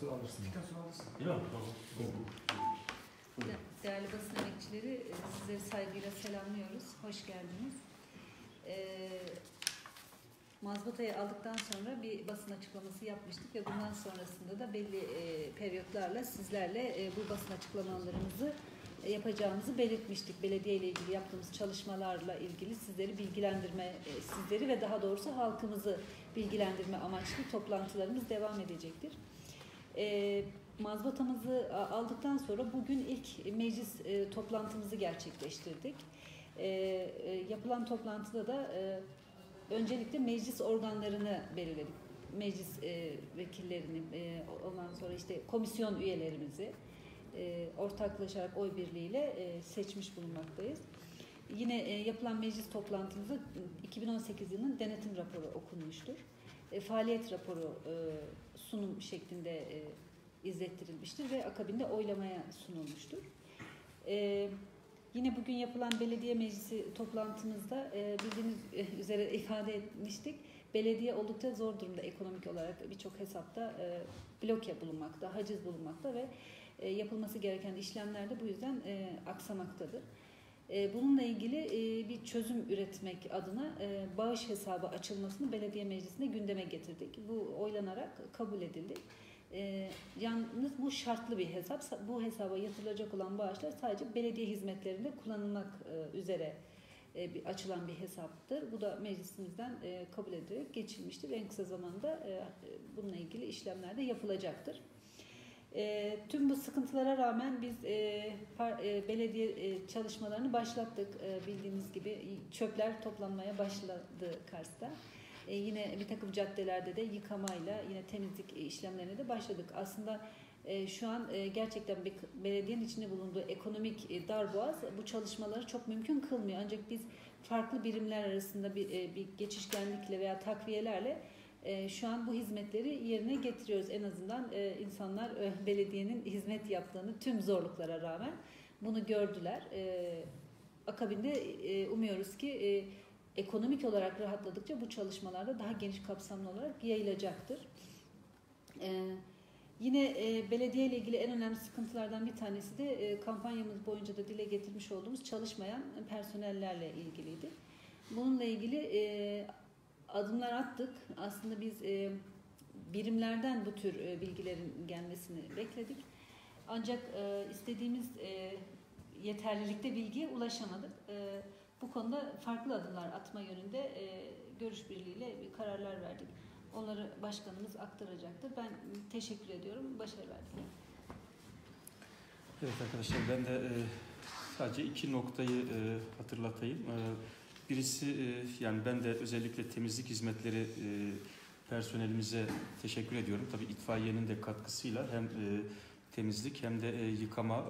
Su alırsın. Bir tane su alırsın. Yok tamam. De- Değerli basın emekçileri, e, sizleri saygıyla selamlıyoruz. Hoş geldiniz. Ee, mazbatayı aldıktan sonra bir basın açıklaması yapmıştık ve bundan sonrasında da belli e, periyotlarla sizlerle e, bu basın açıklamalarımızı e, yapacağımızı belirtmiştik. Belediye ile ilgili yaptığımız çalışmalarla ilgili sizleri bilgilendirme, e, sizleri ve daha doğrusu halkımızı bilgilendirme amaçlı toplantılarımız devam edecektir. E, mazbatamızı aldıktan sonra bugün ilk meclis e, toplantımızı gerçekleştirdik. E, e, yapılan toplantıda da e, öncelikle meclis organlarını belirledik. Meclis e, vekillerini, e, ondan sonra işte komisyon üyelerimizi e, ortaklaşarak oy birliğiyle e, seçmiş bulunmaktayız. Yine e, yapılan meclis toplantımızda 2018 yılının denetim raporu okunmuştur. E, faaliyet raporu e, sunum şeklinde e, izlettirilmiştir ve akabinde oylamaya sunulmuştur. E, yine bugün yapılan belediye meclisi toplantımızda e, bildiğiniz üzere ifade etmiştik. Belediye oldukça zor durumda ekonomik olarak birçok hesapta bloke bulunmakta, haciz bulunmakta ve yapılması gereken işlemler de bu yüzden aksamaktadır. E, Bununla ilgili e, bir çözüm üretmek adına e, bağış hesabı açılmasını belediye meclisinde gündeme getirdik. Bu oylanarak kabul edildi. E, Yalnız bu şartlı bir hesap. Bu hesaba yatırılacak olan bağışlar sadece belediye hizmetlerinde kullanılmak e, üzere açılan bir hesaptır. Bu da meclisimizden kabul edilerek geçilmiştir. En kısa zamanda bununla ilgili işlemler de yapılacaktır. E, tüm bu sıkıntılara rağmen biz e, par, e, belediye e, çalışmalarını başlattık. E, bildiğiniz gibi çöpler toplanmaya başladı Kars'ta. E, yine bir takım caddelerde de yıkamayla yine temizlik işlemlerine de başladık. Aslında e, şu an e, gerçekten bir, belediyenin içinde bulunduğu ekonomik e, darboğaz bu çalışmaları çok mümkün kılmıyor. Ancak biz farklı birimler arasında bir, e, bir geçişkenlikle veya takviyelerle e, şu an bu hizmetleri yerine getiriyoruz. En azından e, insanlar e, belediyenin hizmet yaptığını tüm zorluklara rağmen bunu gördüler. E, akabinde e, umuyoruz ki e, ekonomik olarak rahatladıkça bu çalışmalarda daha geniş kapsamlı olarak yayılacaktır. E, yine e, belediye ile ilgili en önemli sıkıntılardan bir tanesi de e, kampanyamız boyunca da dile getirmiş olduğumuz çalışmayan personellerle ilgiliydi. Bununla ilgili e, adımlar attık. Aslında biz e, birimlerden bu tür e, bilgilerin gelmesini bekledik. Ancak e, istediğimiz e, yeterlilikte bilgiye ulaşamadık. E, bu konuda farklı adımlar atma yönünde e, görüş birliğiyle bir kararlar verdik. Onları başkanımız aktaracaktır. Ben teşekkür ediyorum. Başarılar dilerim. Evet arkadaşlar ben de e, sadece iki noktayı e, hatırlatayım. E, birisi e, yani ben de özellikle temizlik hizmetleri e, personelimize teşekkür ediyorum. Tabii itfaiyenin de katkısıyla hem e, temizlik hem de yıkama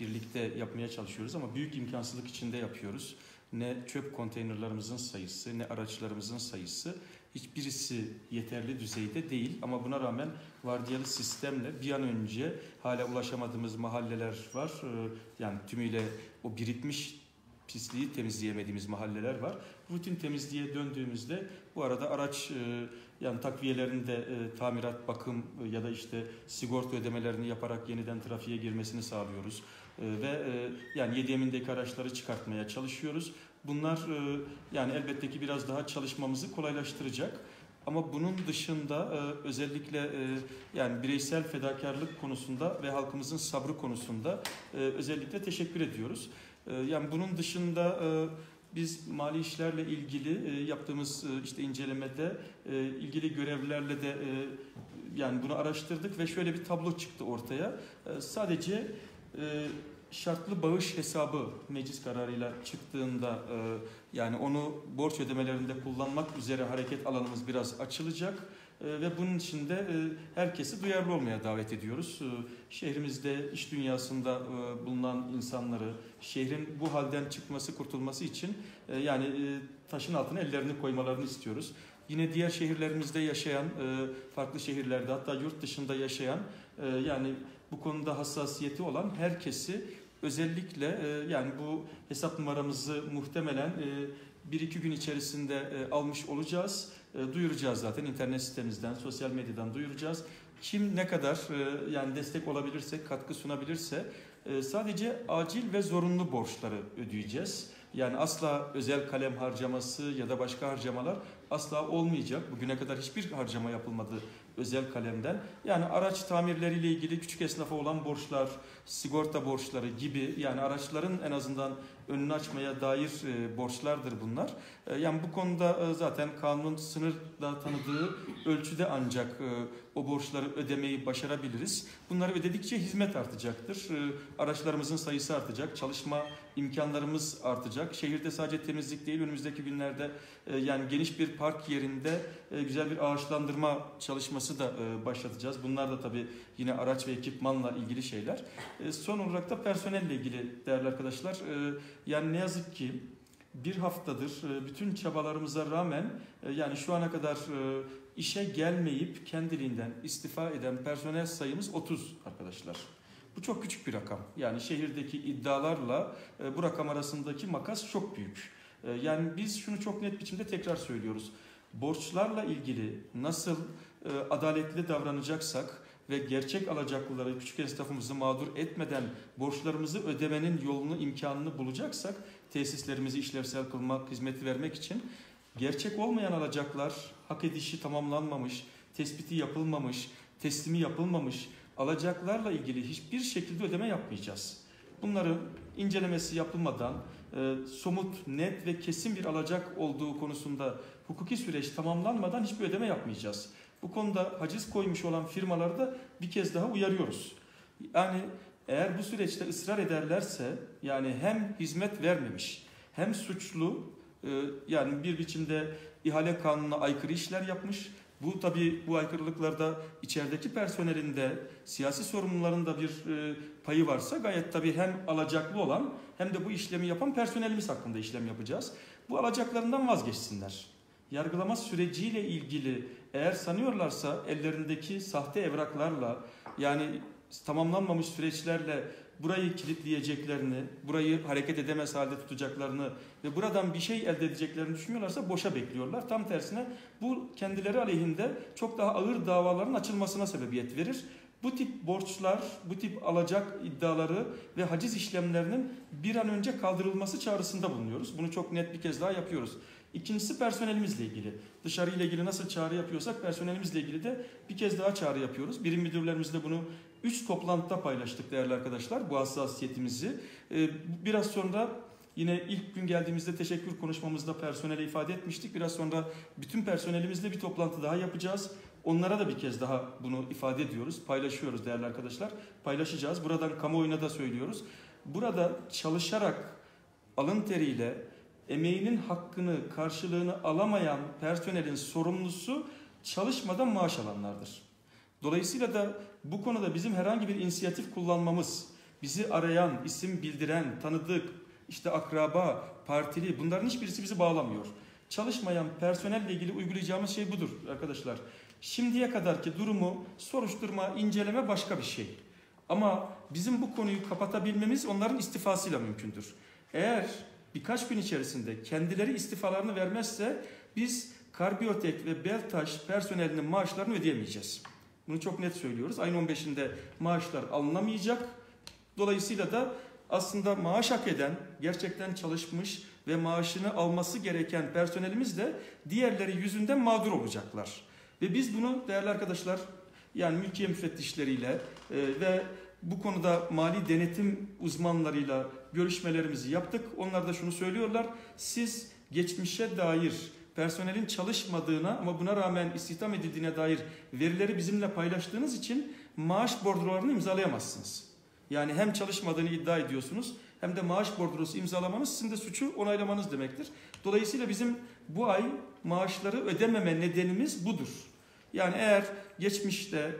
birlikte yapmaya çalışıyoruz ama büyük imkansızlık içinde yapıyoruz. Ne çöp konteynerlarımızın sayısı ne araçlarımızın sayısı hiçbirisi yeterli düzeyde değil ama buna rağmen vardiyalı sistemle bir an önce hala ulaşamadığımız mahalleler var. Yani tümüyle o birikmiş pisliği temizleyemediğimiz mahalleler var. Rutin temizliğe döndüğümüzde bu arada araç e, yani takviyelerinde e, tamirat, bakım e, ya da işte sigorta ödemelerini yaparak yeniden trafiğe girmesini sağlıyoruz. Ve yani 7 emindeki araçları çıkartmaya çalışıyoruz. Bunlar yani elbette ki biraz daha çalışmamızı kolaylaştıracak. Ama bunun dışında e, özellikle e, yani bireysel fedakarlık konusunda ve halkımızın sabrı konusunda e, özellikle teşekkür ediyoruz. Yani bunun dışında biz mali işlerle ilgili yaptığımız işte incelemede ilgili görevlilerle de yani bunu araştırdık ve şöyle bir tablo çıktı ortaya. Sadece şartlı bağış hesabı meclis kararıyla çıktığında e, yani onu borç ödemelerinde kullanmak üzere hareket alanımız biraz açılacak. E, Ve bunun için de e, herkesi duyarlı olmaya davet ediyoruz. E, Şehrimizde, iş dünyasında e, bulunan insanları, şehrin bu halden çıkması, kurtulması için e, yani e, taşın altına ellerini koymalarını istiyoruz. Yine diğer şehirlerimizde yaşayan, e, farklı şehirlerde hatta yurt dışında yaşayan yani bu konuda hassasiyeti olan herkesi özellikle e, yani bu hesap numaramızı muhtemelen e, bir iki gün içerisinde e, almış olacağız. Duyuracağız zaten internet sitemizden, sosyal medyadan duyuracağız. kim ne kadar yani destek olabilirse, katkı sunabilirse sadece acil ve zorunlu borçları ödeyeceğiz. Yani asla özel kalem harcaması ya da başka harcamalar asla olmayacak. Bugüne kadar hiçbir harcama yapılmadı özel kalemden. Yani araç tamirleriyle ilgili küçük esnafa olan borçlar, sigorta borçları gibi yani araçların en azından önünü açmaya dair e, borçlardır bunlar. E, yani bu konuda e, zaten kanun sınırda tanıdığı ölçüde ancak o borçları ödemeyi başarabiliriz. Bunları ödedikçe hizmet artacaktır. Araçlarımızın sayısı artacak, çalışma imkanlarımız artacak. Şehirde sadece temizlik değil önümüzdeki günlerde yani geniş bir park yerinde güzel bir ağaçlandırma çalışması da e, başlatacağız. Bunlar da tabii yine araç ve ekipmanla ilgili şeyler. E, son olarak da personelle ilgili değerli arkadaşlar. E, yani ne yazık ki bir haftadır bütün çabalarımıza rağmen yani şu ana kadar işe gelmeyip kendiliğinden istifa eden personel sayımız 30 arkadaşlar. Bu çok küçük bir rakam. Yani şehirdeki iddialarla bu rakam arasındaki makas çok büyük. Yani biz şunu çok net biçimde tekrar söylüyoruz. Borçlarla ilgili nasıl adaletli davranacaksak ve gerçek alacaklıları, küçük esnafımızı mağdur etmeden borçlarımızı ödemenin yolunu, imkanını bulacaksak tesislerimizi işlevsel kılmak, hizmet vermek için gerçek olmayan alacaklar, hak edişi tamamlanmamış, tespiti yapılmamış, teslimi yapılmamış alacaklarla ilgili hiçbir şekilde ödeme yapmayacağız. Bunların incelemesi yapılmadan e, somut, net ve kesin bir alacak olduğu konusunda hukuki süreç tamamlanmadan hiçbir ödeme yapmayacağız. Bu konuda haciz koymuş olan firmaları da bir kez daha uyarıyoruz. Yani eğer bu süreçte ısrar ederlerse yani hem hizmet vermemiş hem suçlu e, yani bir biçimde ihale kanununa aykırı işler yapmış. Bu tabi bu aykırılıklarda içerideki personelin de siyasi sorumluların da bir e, payı varsa gayet tabi hem alacaklı olan hem de bu işlemi yapan personelimiz hakkında işlem yapacağız. Bu alacaklarından vazgeçsinler. Yargılama süreciyle ilgili eğer sanıyorlarsa ellerindeki sahte evraklarla yani tamamlanmamış süreçlerle burayı kilitleyeceklerini, burayı hareket edemez halde tutacaklarını ve buradan bir şey elde edeceklerini düşünüyorlarsa boşa bekliyorlar. Tam tersine bu kendileri aleyhinde çok daha ağır davaların açılmasına sebebiyet verir. Bu tip borçlar, bu tip alacak iddiaları ve haciz işlemlerinin bir an önce kaldırılması çağrısında bulunuyoruz. Bunu çok net bir kez daha yapıyoruz. İkincisi personelimizle ilgili. Dışarı ile ilgili nasıl çağrı yapıyorsak personelimizle ilgili de bir kez daha çağrı yapıyoruz. Birim müdürlerimizle bunu 3 toplantıda paylaştık değerli arkadaşlar bu hassasiyetimizi. Ee, biraz sonra yine ilk gün geldiğimizde teşekkür konuşmamızda personele ifade etmiştik. Biraz sonra bütün personelimizle bir toplantı daha yapacağız. Onlara da bir kez daha bunu ifade ediyoruz, paylaşıyoruz değerli arkadaşlar. Paylaşacağız. Buradan kamuoyuna da söylüyoruz. Burada çalışarak alın teriyle emeğinin hakkını, karşılığını alamayan personelin sorumlusu çalışmadan maaş alanlardır. Dolayısıyla da bu konuda bizim herhangi bir inisiyatif kullanmamız, bizi arayan, isim bildiren, tanıdık, işte akraba, partili bunların hiçbirisi bizi bağlamıyor. Çalışmayan personelle ilgili uygulayacağımız şey budur arkadaşlar. Şimdiye kadarki durumu soruşturma, inceleme başka bir şey. Ama bizim bu konuyu kapatabilmemiz onların istifasıyla mümkündür. Eğer birkaç gün içerisinde kendileri istifalarını vermezse biz Karbiyotek ve Beltaş personelinin maaşlarını ödeyemeyeceğiz. Bunu çok net söylüyoruz. Ayın 15'inde maaşlar alınamayacak. Dolayısıyla da aslında maaş hak eden, gerçekten çalışmış ve maaşını alması gereken personelimiz de diğerleri yüzünden mağdur olacaklar. Ve biz bunu değerli arkadaşlar yani mülkiye müfettişleriyle e, ve bu konuda mali denetim uzmanlarıyla görüşmelerimizi yaptık. Onlar da şunu söylüyorlar. Siz geçmişe dair personelin çalışmadığına ama buna rağmen istihdam edildiğine dair verileri bizimle paylaştığınız için maaş bordrolarını imzalayamazsınız. Yani hem çalışmadığını iddia ediyorsunuz hem de maaş bordrosu imzalamanız sizin de suçu onaylamanız demektir. Dolayısıyla bizim bu ay maaşları ödememe nedenimiz budur. Yani eğer geçmişte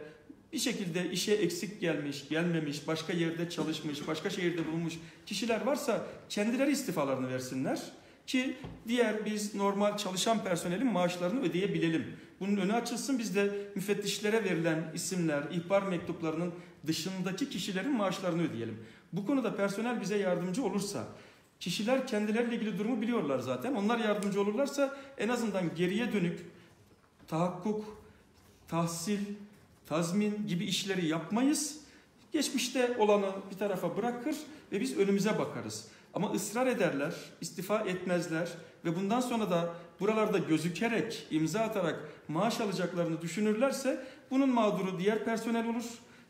bir şekilde işe eksik gelmiş, gelmemiş, başka yerde çalışmış, başka şehirde bulunmuş kişiler varsa kendileri istifalarını versinler ki diğer biz normal çalışan personelin maaşlarını ödeyebilelim. Bunun önü açılsın biz de müfettişlere verilen isimler, ihbar mektuplarının dışındaki kişilerin maaşlarını ödeyelim. Bu konuda personel bize yardımcı olursa, kişiler kendileriyle ilgili durumu biliyorlar zaten. Onlar yardımcı olurlarsa en azından geriye dönük tahakkuk, tahsil, tazmin gibi işleri yapmayız. Geçmişte olanı bir tarafa bırakır ve biz önümüze bakarız. Ama ısrar ederler, istifa etmezler ve bundan sonra da buralarda gözükerek, imza atarak maaş alacaklarını düşünürlerse bunun mağduru diğer personel olur.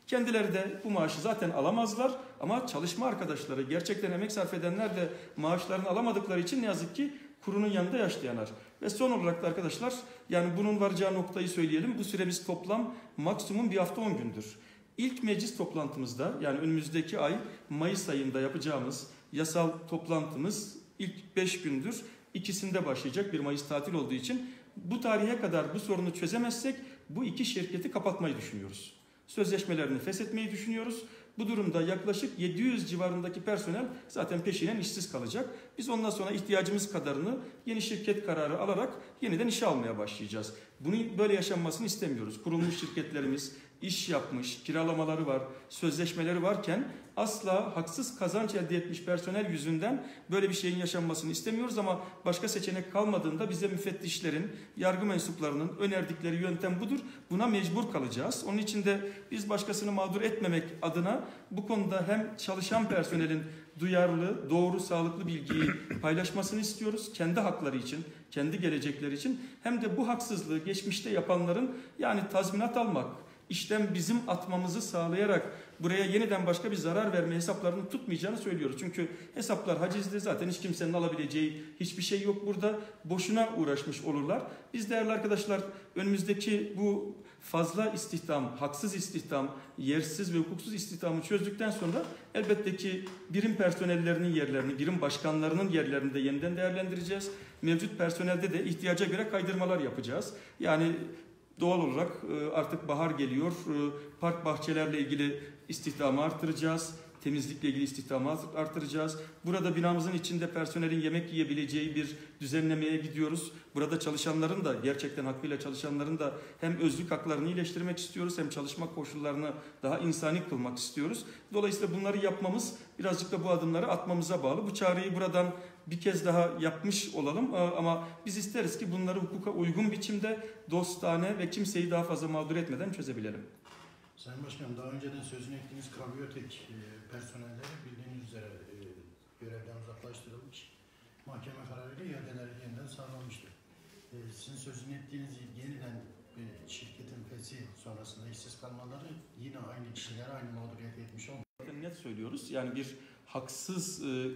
Kendileri de bu maaşı zaten alamazlar ama çalışma arkadaşları, gerçekten emek sarf edenler de maaşlarını alamadıkları için ne yazık ki kurunun yanında yaş yanar. Ve son olarak da arkadaşlar yani bunun varacağı noktayı söyleyelim. Bu süremiz toplam maksimum bir hafta 10 gündür. İlk meclis toplantımızda yani önümüzdeki ay Mayıs ayında yapacağımız yasal toplantımız ilk 5 gündür. İkisinde başlayacak bir Mayıs tatil olduğu için bu tarihe kadar bu sorunu çözemezsek bu iki şirketi kapatmayı düşünüyoruz. Sözleşmelerini feshetmeyi düşünüyoruz. Bu durumda yaklaşık 700 civarındaki personel zaten peşinen işsiz kalacak. Biz ondan sonra ihtiyacımız kadarını yeni şirket kararı alarak yeniden işe almaya başlayacağız. Bunun böyle yaşanmasını istemiyoruz. Kurulmuş şirketlerimiz iş yapmış, kiralamaları var, sözleşmeleri varken asla haksız kazanç elde etmiş personel yüzünden böyle bir şeyin yaşanmasını istemiyoruz ama başka seçenek kalmadığında bize müfettişlerin, yargı mensuplarının önerdikleri yöntem budur. Buna mecbur kalacağız. Onun için de biz başkasını mağdur etmemek adına bu konuda hem çalışan personelin duyarlı, doğru, sağlıklı bilgiyi paylaşmasını istiyoruz. Kendi hakları için, kendi gelecekleri için hem de bu haksızlığı geçmişte yapanların yani tazminat almak, işten bizim atmamızı sağlayarak buraya yeniden başka bir zarar verme hesaplarını tutmayacağını söylüyoruz. Çünkü hesaplar hacizli zaten hiç kimsenin alabileceği hiçbir şey yok burada. Boşuna uğraşmış olurlar. Biz değerli arkadaşlar önümüzdeki bu fazla istihdam, haksız istihdam, yersiz ve hukuksuz istihdamı çözdükten sonra elbette ki birim personellerinin yerlerini, birim başkanlarının yerlerini de yeniden değerlendireceğiz. Mevcut personelde de ihtiyaca göre kaydırmalar yapacağız. Yani Doğal olarak e, artık bahar geliyor. E, park bahçelerle ilgili istihdamı artıracağız. Temizlikle ilgili istihdamı artıracağız. Burada binamızın içinde personelin yemek yiyebileceği bir düzenlemeye gidiyoruz. Burada çalışanların da gerçekten hakkıyla çalışanların da hem özlük haklarını iyileştirmek istiyoruz hem çalışma koşullarını daha insani kılmak istiyoruz. Dolayısıyla bunları yapmamız birazcık da bu adımları atmamıza bağlı. Bu çağrıyı buradan bir kez daha yapmış olalım e, ama biz isteriz ki bunları hukuka uygun biçimde dostane ve kimseyi daha fazla mağdur etmeden çözebilelim. Sayın Başkanım daha önceden sözünü ettiğiniz karbiyotek e, personelleri bildiğiniz üzere e, görevden uzaklaştırılmış. Mahkeme kararıyla iadeleri yeniden sağlanmıştır. E, sizin sözünü ettiğiniz yeniden e, şirketin feshi sonrasında işsiz kalmaları yine aynı kişilere aynı mağduriyet etmiş. Zaten net söylüyoruz. Yani bir haksız e,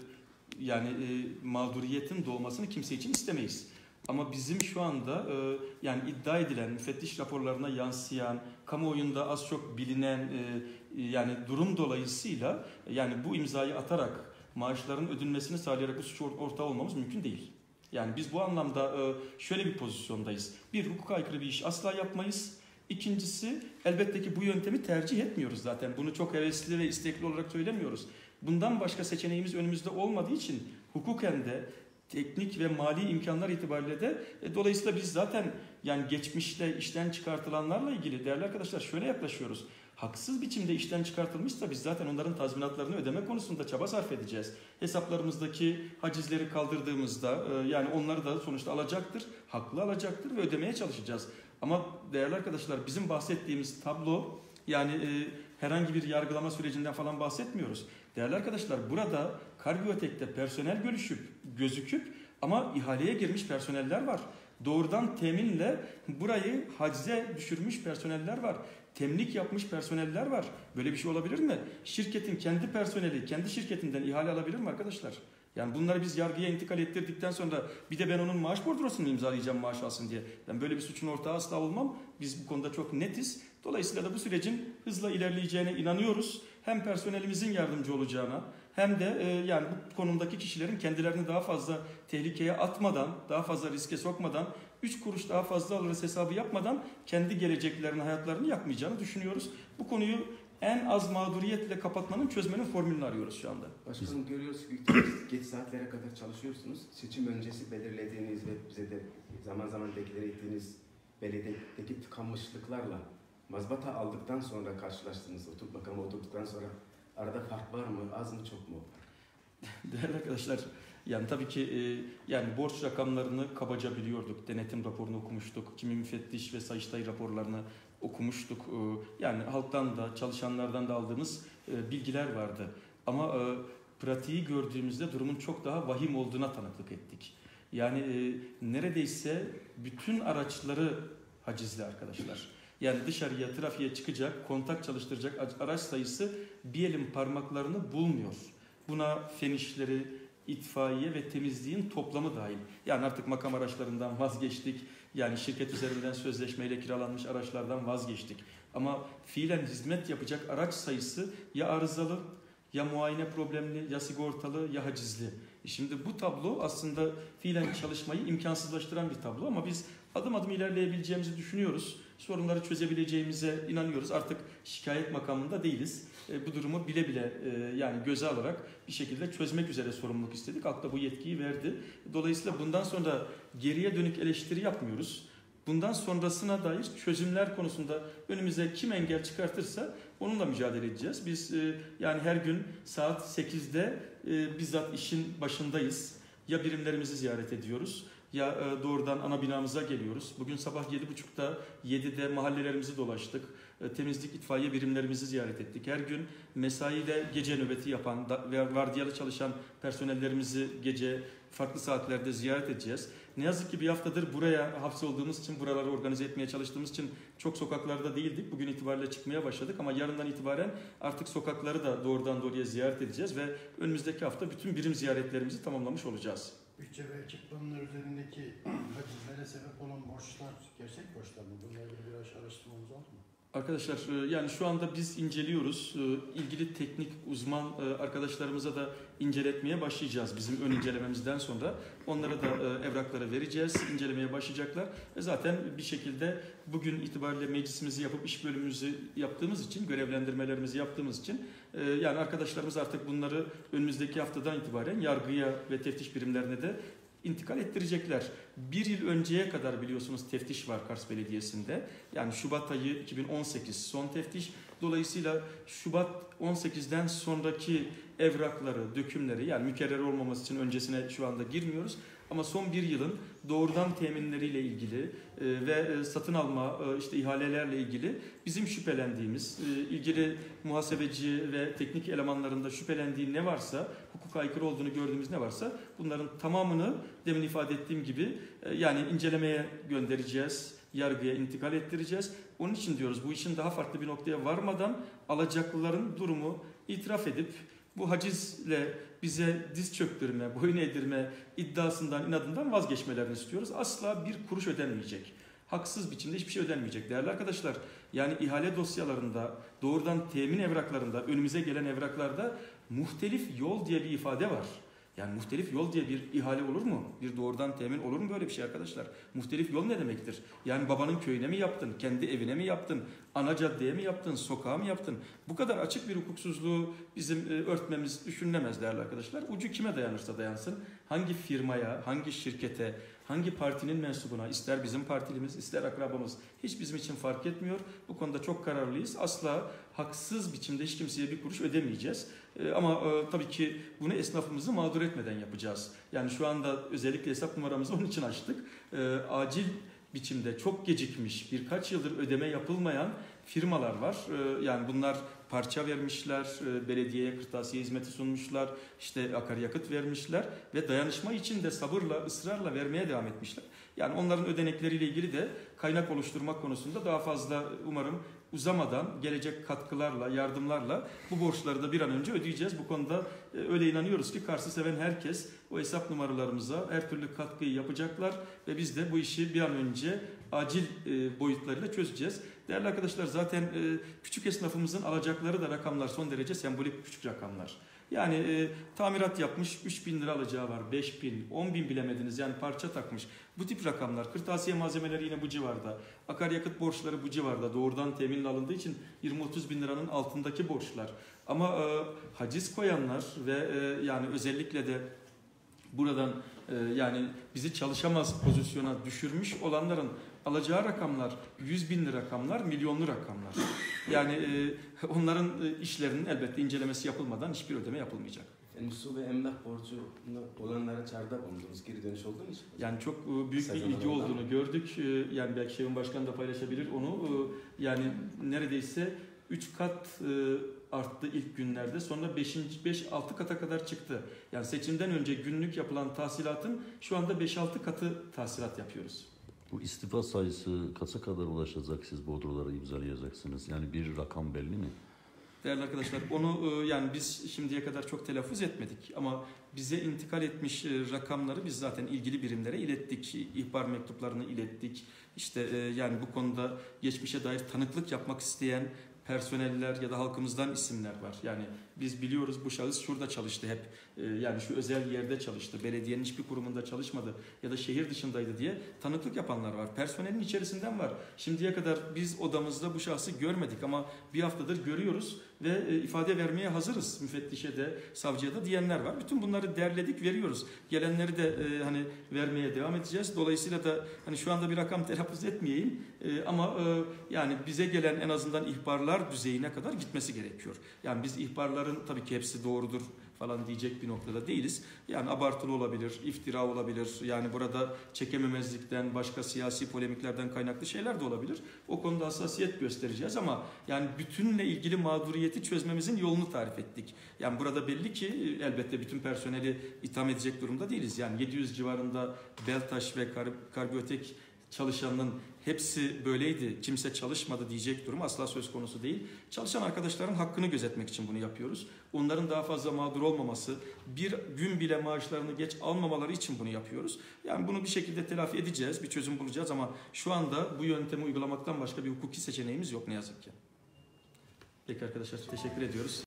yani e, mağduriyetin doğmasını kimse için istemeyiz. Ama bizim şu anda e, yani iddia edilen, müfettiş raporlarına yansıyan, kamuoyunda az çok bilinen e, yani durum dolayısıyla yani bu imzayı atarak maaşların ödünmesini sağlayarak bu suç ortağı olmamız mümkün değil. Yani biz bu anlamda e, şöyle bir pozisyondayız. Bir, hukuka aykırı bir iş asla yapmayız. İkincisi elbette ki bu yöntemi tercih etmiyoruz zaten. Bunu çok hevesli ve istekli olarak söylemiyoruz. Bundan başka seçeneğimiz önümüzde olmadığı için hukuken de teknik ve mali imkanlar itibariyle de e, dolayısıyla biz zaten yani geçmişte işten çıkartılanlarla ilgili değerli arkadaşlar şöyle yaklaşıyoruz. Haksız biçimde işten çıkartılmışsa biz zaten onların tazminatlarını ödeme konusunda çaba sarf edeceğiz. Hesaplarımızdaki hacizleri kaldırdığımızda e, yani onları da sonuçta alacaktır, haklı alacaktır ve ödemeye çalışacağız. Ama değerli arkadaşlar bizim bahsettiğimiz tablo yani e, herhangi bir yargılama sürecinden falan bahsetmiyoruz. Değerli arkadaşlar burada Karbiyotek'te personel görüşüp gözüküp ama ihaleye girmiş personeller var. Doğrudan teminle burayı hacize düşürmüş personeller var. Temlik yapmış personeller var. Böyle bir şey olabilir mi? Şirketin kendi personeli kendi şirketinden ihale alabilir mi arkadaşlar? Yani bunları biz yargıya intikal ettirdikten sonra bir de ben onun maaş bordrosunu imzalayacağım maaş alsın diye. Ben böyle bir suçun ortağı asla olmam. Biz bu konuda çok netiz. Dolayısıyla da bu sürecin hızla ilerleyeceğine inanıyoruz. Hem personelimizin yardımcı olacağına hem de e, yani bu konumdaki kişilerin kendilerini daha fazla tehlikeye atmadan, daha fazla riske sokmadan, üç kuruş daha fazla alırız hesabı yapmadan kendi geleceklerini, hayatlarını yakmayacağını düşünüyoruz. Bu konuyu en az mağduriyetle kapatmanın, çözmenin formülünü arıyoruz şu anda. Başkanım görüyoruz ki geç saatlere kadar çalışıyorsunuz. Seçim öncesi belirlediğiniz ve bize de zaman zaman deklare ettiğiniz belediyedeki tıkanmışlıklarla mazbata aldıktan sonra karşılaştınız. Oturup makama oturduktan sonra arada fark var mı? Az mı çok mu? Değerli arkadaşlar yani tabii ki e, yani borç rakamlarını kabaca biliyorduk. Denetim raporunu okumuştuk. Kimi müfettiş ve sayıştay raporlarını okumuştuk. E, yani halktan da çalışanlardan da aldığımız e, bilgiler vardı. Ama e, pratiği gördüğümüzde durumun çok daha vahim olduğuna tanıklık ettik. Yani e, neredeyse bütün araçları hacizli arkadaşlar. Yani dışarıya trafiğe çıkacak, kontak çalıştıracak araç sayısı bir elin parmaklarını bulmuyor. Buna fen işleri, itfaiye ve temizliğin toplamı dahil. Yani artık makam araçlarından vazgeçtik. Yani şirket üzerinden sözleşmeyle kiralanmış araçlardan vazgeçtik. Ama fiilen hizmet yapacak araç sayısı ya arızalı, ya muayene problemli, ya sigortalı, ya hacizli. Şimdi bu tablo aslında fiilen çalışmayı imkansızlaştıran bir tablo ama biz adım adım ilerleyebileceğimizi düşünüyoruz. Sorunları çözebileceğimize inanıyoruz. Artık şikayet makamında değiliz. E, bu durumu bile bile e, yani göze alarak bir şekilde çözmek üzere sorumluluk istedik. Halk da bu yetkiyi verdi. Dolayısıyla bundan sonra geriye dönük eleştiri yapmıyoruz. Bundan sonrasına dair çözümler konusunda önümüze kim engel çıkartırsa onunla mücadele edeceğiz. Biz e, yani her gün saat 8'de e, bizzat işin başındayız. Ya birimlerimizi ziyaret ediyoruz ya e, doğrudan ana binamıza geliyoruz. Bugün sabah 7.30'da 7'de mahallelerimizi dolaştık. E, temizlik itfaiye birimlerimizi ziyaret ettik. Her gün mesaide gece nöbeti yapan ve vardiyalı çalışan personellerimizi gece farklı saatlerde ziyaret edeceğiz. Ne yazık ki bir haftadır buraya hapsolduğumuz için, buraları organize etmeye çalıştığımız için çok sokaklarda değildik. Bugün itibariyle çıkmaya başladık ama yarından itibaren artık sokakları da doğrudan doğruya ziyaret edeceğiz ve önümüzdeki hafta bütün birim ziyaretlerimizi tamamlamış olacağız. Bütçe ve ekip planlar üzerindeki hacizlere sebep olan borçlar gerçek borçlar mı? İlgili biraz araştırmamız oldu mu? Arkadaşlar e, yani şu anda biz inceliyoruz. E, İlgili teknik uzman e, arkadaşlarımıza da inceletmeye başlayacağız bizim ön incelememizden sonra. Onlara da evrakları vereceğiz, incelemeye başlayacaklar. Ve zaten bir şekilde bugün itibariyle meclisimizi yapıp iş bölümümüzü yaptığımız için, görevlendirmelerimizi yaptığımız için yani arkadaşlarımız artık bunları önümüzdeki haftadan itibaren yargıya ve teftiş birimlerine de intikal ettirecekler. Bir yıl önceye kadar biliyorsunuz teftiş var Kars Belediyesi'nde. Yani Şubat ayı 2018 son teftiş. Dolayısıyla Şubat 18'den sonraki evrakları, dökümleri yani mükerrer olmaması için öncesine şu anda girmiyoruz. Ama son bir yılın doğrudan teminleriyle ilgili e, ve e, satın alma e, işte ihalelerle ilgili bizim şüphelendiğimiz, ilgili muhasebeci ve teknik elemanlarında şüphelendiği ne varsa, hukuka aykırı olduğunu gördüğümüz ne varsa bunların tamamını demin ifade ettiğim gibi yani incelemeye göndereceğiz, yargıya intikal ettireceğiz. Onun için diyoruz bu işin daha farklı bir noktaya varmadan alacaklıların durumu itiraf edip bu hacizle bize diz çöktürme, boyun eğdirme iddiasından, inadından vazgeçmelerini istiyoruz. Asla bir kuruş ödenmeyecek. Haksız biçimde hiçbir şey ödenmeyecek. Değerli arkadaşlar, yani ihale dosyalarında, doğrudan temin evraklarında, önümüze gelen evraklarda muhtelif yol diye bir ifade var. Yani muhtelif yol diye bir ihale olur mu? Bir doğrudan temin olur mu böyle bir şey arkadaşlar? Muhtelif yol ne demektir? Yani babanın köyüne mi yaptın? Kendi evine mi yaptın? Ana caddeye mi yaptın? Sokağa mı yaptın? Bu kadar açık bir hukuksuzluğu bizim e, örtmemiz düşünülemez değerli arkadaşlar. Ucu kime dayanırsa dayansın. Hangi firmaya, hangi şirkete, hangi partinin mensubuna, ister bizim partilimiz, ister akrabamız hiç bizim için fark etmiyor. Bu konuda çok kararlıyız. Asla haksız biçimde hiç kimseye bir kuruş ödemeyeceğiz. E, ama e, tabii ki bunu esnafımızı mağdur etmeden yapacağız. Yani şu anda özellikle hesap numaramızı onun için açtık. Acil biçimde çok gecikmiş, birkaç yıldır ödeme yapılmayan firmalar var. E, yani bunlar parça vermişler, e, belediyeye kırtasiye hizmeti sunmuşlar, işte akaryakıt vermişler ve dayanışma için de sabırla, ısrarla vermeye devam etmişler. Yani onların ödenekleriyle ilgili de kaynak oluşturmak konusunda daha fazla umarım uzamadan gelecek katkılarla, yardımlarla bu borçları da bir an önce ödeyeceğiz. Bu konuda e, öyle inanıyoruz ki Kars'ı seven herkes o hesap numaralarımıza her türlü katkıyı yapacaklar ve biz de bu işi bir an önce acil e, boyutlarıyla çözeceğiz. Değerli arkadaşlar zaten e, küçük esnafımızın alacakları da rakamlar son derece sembolik küçük rakamlar. Yani e, tamirat yapmış 3 bin lira alacağı var, 5 bin, 10 bin bilemediniz yani parça takmış. Bu tip rakamlar. Kırtasiye malzemeleri yine bu civarda. Akaryakıt borçları bu civarda. Doğrudan teminle alındığı için 20-30 bin liranın altındaki borçlar. Ama e, haciz koyanlar ve e, yani özellikle de buradan e, yani bizi çalışamaz pozisyona düşürmüş olanların alacağı rakamlar 100 binli rakamlar, milyonlu rakamlar. Yani e, onların e, işlerinin elbette incelemesi yapılmadan hiçbir ödeme yapılmayacak. su ve emlak borcu olanlara çağrıda bulundunuz. Geri dönüş oldu mu hiç? Yani çok e, büyük bir Sezon ilgi aralığı olduğunu gördük. E, Yani belki Şevin Başkan da paylaşabilir onu. Yani neredeyse 3 kat arttı ilk günlerde. Sonra 5. 5-6 kata kadar çıktı. Yani seçimden önce günlük yapılan tahsilatın şu anda 5-6 katı tahsilat yapıyoruz. Bu istifa sayısı kaça kadar ulaşacak siz bordroları imzalayacaksınız? Yani bir rakam belli mi? Değerli arkadaşlar onu e, yani biz şimdiye kadar çok telaffuz etmedik ama bize intikal etmiş e, rakamları biz zaten ilgili birimlere ilettik. İhbar mektuplarını ilettik. İşte e, yani bu konuda geçmişe dair tanıklık yapmak isteyen personeller ya da halkımızdan isimler var. Yani biz biliyoruz bu şahıs şurada çalıştı hep. E, Yani şu özel yerde çalıştı. Belediyenin hiçbir kurumunda çalışmadı ya da şehir dışındaydı diye tanıklık yapanlar var. Personelin içerisinden var. Şimdiye kadar biz odamızda bu şahsı görmedik ama bir haftadır görüyoruz ve e, ifade vermeye hazırız. Müfettişe de, savcıya da diyenler var. Bütün bunları derledik, veriyoruz. Gelenleri de e, hani vermeye devam edeceğiz. Dolayısıyla da hani şu anda bir rakam telaffuz etmeyeyim E, ama yani bize gelen en azından ihbarlar düzeyine kadar gitmesi gerekiyor. Yani biz ihbarların tabii ki hepsi doğrudur falan diyecek bir noktada değiliz. Yani abartılı olabilir, iftira olabilir. Yani burada çekememezlikten, başka siyasi polemiklerden kaynaklı şeyler de olabilir. O konuda hassasiyet göstereceğiz ama yani bütünle ilgili mağduriyeti çözmemizin yolunu tarif ettik. Yani burada belli ki e, elbette bütün personeli itham edecek durumda değiliz. Yani 700 civarında Beltaş ve Kar Karbiyotek çalışanının hepsi böyleydi, kimse çalışmadı diyecek durum asla söz konusu değil. Çalışan arkadaşların hakkını gözetmek için bunu yapıyoruz. Onların daha fazla mağdur olmaması, bir gün bile maaşlarını geç almamaları için bunu yapıyoruz. Yani bunu bir şekilde telafi edeceğiz, bir çözüm bulacağız ama şu anda bu yöntemi uygulamaktan başka bir hukuki seçeneğimiz yok ne yazık ki. Peki arkadaşlar teşekkür ediyoruz.